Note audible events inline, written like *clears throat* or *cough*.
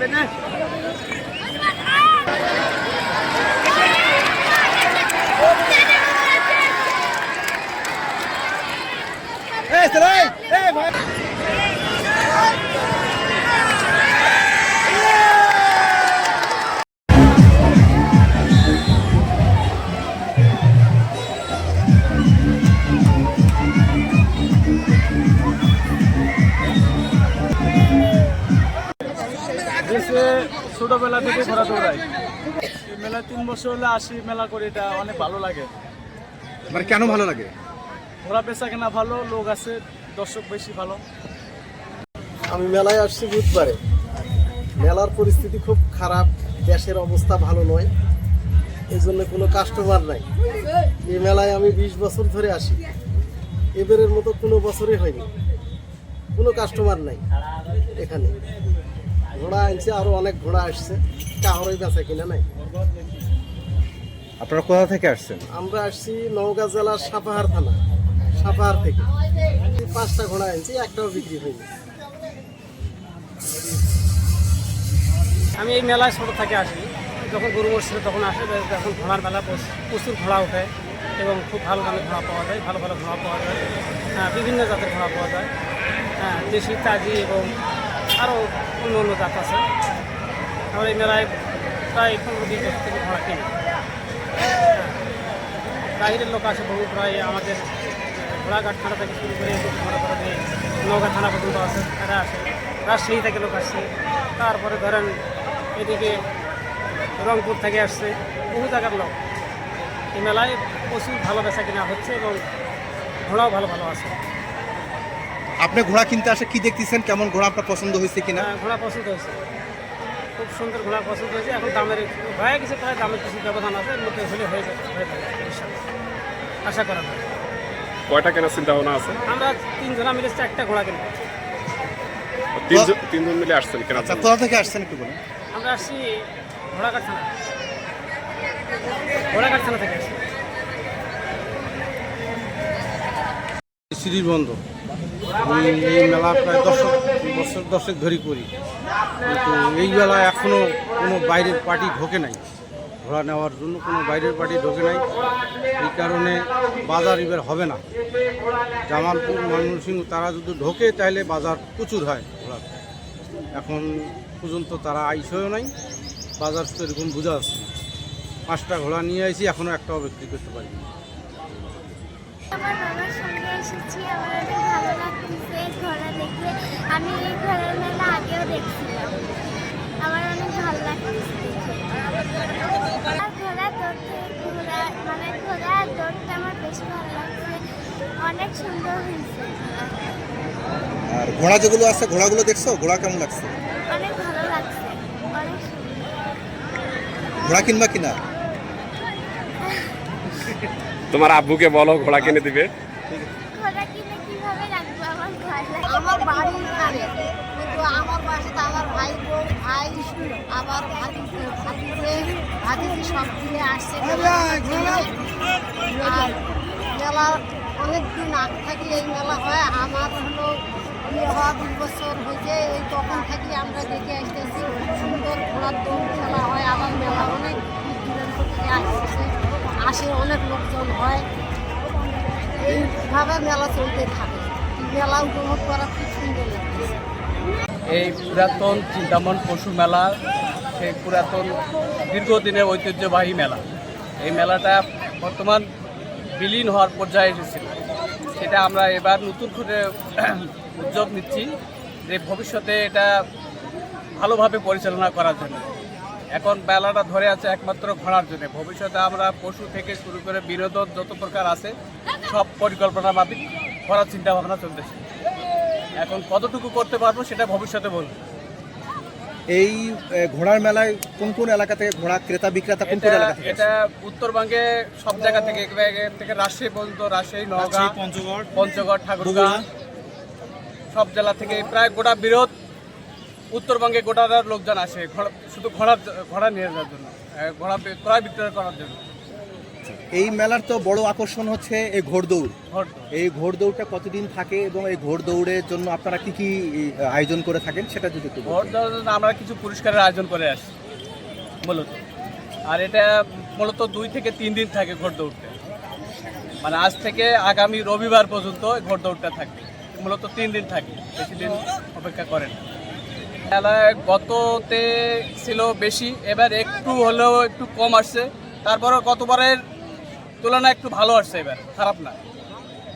দেশে ছোটবেলা থেকে ঘোরা দৌড়াই এই মেলা তিন বছর হলে আসি মেলা করে এটা অনেক ভালো লাগে। মানে কেন ভালো লাগে? ঘোরা পেশা কেনা ভালো লোক আছে দর্শক বেশি ভালো। আমি মেলায় আসছি বুধবারে। মেলার পরিস্থিতি খুব খারাপ গ্যাসের অবস্থা ভালো নয়। এই জন্য কোনো কাস্টমার নাই। এই মেলায় আমি বিশ বছর ধরে আসি। এবারের মতো কোনো বছরই হয়নি। কোনো কাস্টমার নাই এখানে। ঘোড়া আনছে আরও অনেক ঘোড়া আসছে। কাহরই বেচা কিনা নাই। আপনারা কোথা থেকে আসছেন? আমরা আসছি নওগাঁ জেলার সাপাহার থানা সাপাহার থেকে। পাঁচটা ঘোড়া আনছি একটাও বিক্রি হয়নি। আমি এই মেলায় ছোটো থেকে আসি। যখন গরু মরছিল তখন আসে তখন ঘোড়ার মেলা প্রচ- প্রচুর ঘোড়া ওঠে এবং খুব ভালো দামে ঘোড়া পাওয়া যায় ভালো ভালো ঘোড়া পাওয়া যায়। হ্যাঁ, বিভিন্ন জাতের ঘোড়া পাওয়া যায়। হ্যাঁ দেশি তাজি এবং আরও অন্য অন্য জাত আছে। আমার এই মেলায় প্রায় পনেরো বছর থেকে ঘোড়া কিনি হ্যাঁ, বাইরের লোক আসে বহু প্রায় আমাদের ঘোড়াঘাট থানা থেকে শুরু করে নৌকা থানা পর্যন্ত আছে তারা আসে। রাজশাহী থেকে লোক আসছে তারপরে ধরেন এদিকে রংপুর থেকে আসছে বহু জায়গার লোক। এই মেলায় প্রচুর ভালো বেচা কিনা হচ্ছে এবং ঘোড়াও ভালো ভালো আছে। আপনি ঘোড়া কিনতে আসে কি দেখতেছেন? কেমন ঘোড়া আপনার পছন্দ হয়েছে কিনা? হ্যাঁ, ঘোড়া পছন্দ হয়েছে। খুব সুন্দর ঘোড়া পছন্দ হয়েছে। এখন দামের হয়ে গেছে প্রায় দামের কিছু ব্যবধান আছে মধ্যে হলে হয়ে যাবে হয়ে আশা করা যায়। কয়টা কেনার চিন্তা ভাবনা আছে? আমরা তিনজনা মিলে চারটা ঘোড়া কিনবো। তিনজন তিনজন মিলে আসছেন কেনার আচ্ছা। কোথা থেকে আসছেন একটু বলুন। আমরা আসছি ঘোড়াঘাট থানা। ঘোড়াঘাট থানা থেকে আসছি। সিঁড়ির বন্ধ। আমি এই মেলা প্রায় দশক, বছর দশেক ধরে করি। কিন্তু এই বেলা এখনও কোনো বাইরের পার্টি ঢোকে নাই। ঘোড়া নেওয়ার জন্য কোনো বাইরের পার্টি ঢোকে নাই। এই কারণে বাজার এবার হবে না। জামালপুর, ময়মনসিংহ, তারা যদি ঢোকে, তাহলে বাজার প্রচুর হয় ঘোড়ার এখন পর্যন্ত তারা আইসও নাই। বাজার তো এরকম বোঝা যাচ্ছে পাঁচটা ঘোড়া নিয়ে আইছি এখনও একটাও বিক্রি করতে পারিনি। এসেছি আমার অনেক ভালো লাগতেছে ঘোড়া দেখে আমি এই ঘোড়ার মেলা আগেও দেখছিলাম। আমার অনেক ভালো আর ঘোড়া দৌড়তে ঘোড়া মানে ঘোড়া দৌড়তে আমার বেশি ভালো লাগছে। অনেক সুন্দর হয়েছে। আর ঘোড়া যেগুলো আছে ঘোড়াগুলো দেখছ? ঘোড়া কেমন লাগছে? অনেক ভালো লাগছে। অনেক ঘোড়া কিনবা কিনা? তোমার আব্বুকে বলো ঘোড়া কিনে দিবে। ঘোড়া কিনে কীভাবে রাখব? আমার লাগে আমার বাড়ি এখানে। কিন্তু আমার বাসাতে আমার ভাই বোন ভাই আমার ভাতিজে ভাতিজে সব দিনে আসছে আর মেলা অনেক দিন আগ থেকে এই মেলা হয়। আমার হলো বিয়ে হওয়া দুই বছর হয়েছে। এই তখন থেকে আমরা দেখে আসতেছি খুব সুন্দর ঘোড়ার দৌড় খেলা হয়। আবার মেলা অনেক দূর দূরান্ত থেকে আসতেছে। আসে অনেক লোকজন হয়। এইভাবে মেলা চলতে থাকে। মেলা উপভোগ করা খুব সুন্দর এই পুরাতন চিন্তামন পশু মেলা, সেই পুরাতন দীর্ঘদিনের ঐতিহ্যবাহী মেলা। এই মেলাটা বর্তমান বিলীন হওয়ার পর্যায়ে এসেছিল সেটা আমরা এবার নতুন করে *clears throat* উদ্যোগ নিচ্ছি যে ভবিষ্যতে এটা ভালোভাবে পরিচালনা করার জন্য। এখন মেলাটা ধরে আছে একমাত্র ঘোড়ার জন্য। ভবিষ্যতে আমরা পশু থেকে শুরু করে বিনোদন যত প্রকার আছে সব পরিকল্পনা মাফিক করার চিন্তা ভাবনা চলতেছে। এখন কতটুকু করতে পারব সেটা ভবিষ্যতে বলব। এই ঘোড়ার মেলায় কোন কোন এলাকা থেকে ঘোড়া ক্রেতা বিক্রেতা কোন কোন এটা এলাকা থেকে এটা উত্তরবঙ্গে সব জায়গা থেকে থেকে রাজশাহী পর্যন্ত রাজশাহী নওগাঁ পঞ্চগড় পঞ্চগড় ঠাকুরগাঁ সব জেলা থেকে প্রায় গোটা বিরোধ উত্তরবঙ্গে গোটার লোকজন আসে ঘোড়া শুধু ঘোড়া ঘোড়া নিয়ে যাওয়ার জন্য ঘোড়া ক্রয় বিক্রয় করার জন্য। এই মেলার তো বড় আকর্ষণ হচ্ছে এই ঘোড়দৌড়। এই ঘোড়দৌড়টা কতদিন থাকে এবং এই ঘোড়দৌড়ের জন্য আপনারা কি কি আয়োজন করে থাকেন সেটা যদি একটু। আমরা কিছু পুরস্কারের আয়োজন করে আসি মূলত। আর এটা মূলত দুই থেকে তিন দিন থাকে ঘোড় দৌড়তে। মানে আজ থেকে আগামী রবিবার পর্যন্ত এই ঘোড় দৌড়টা থাকে। মূলত তিন দিন থাকে বেশি দিন অপেক্ষা করেন খেলায় গততে ছিল বেশি এবার একটু হলেও একটু কম আসছে। তারপরে গতবারের তুলনায় একটু ভালো আসছে এবার খারাপ না।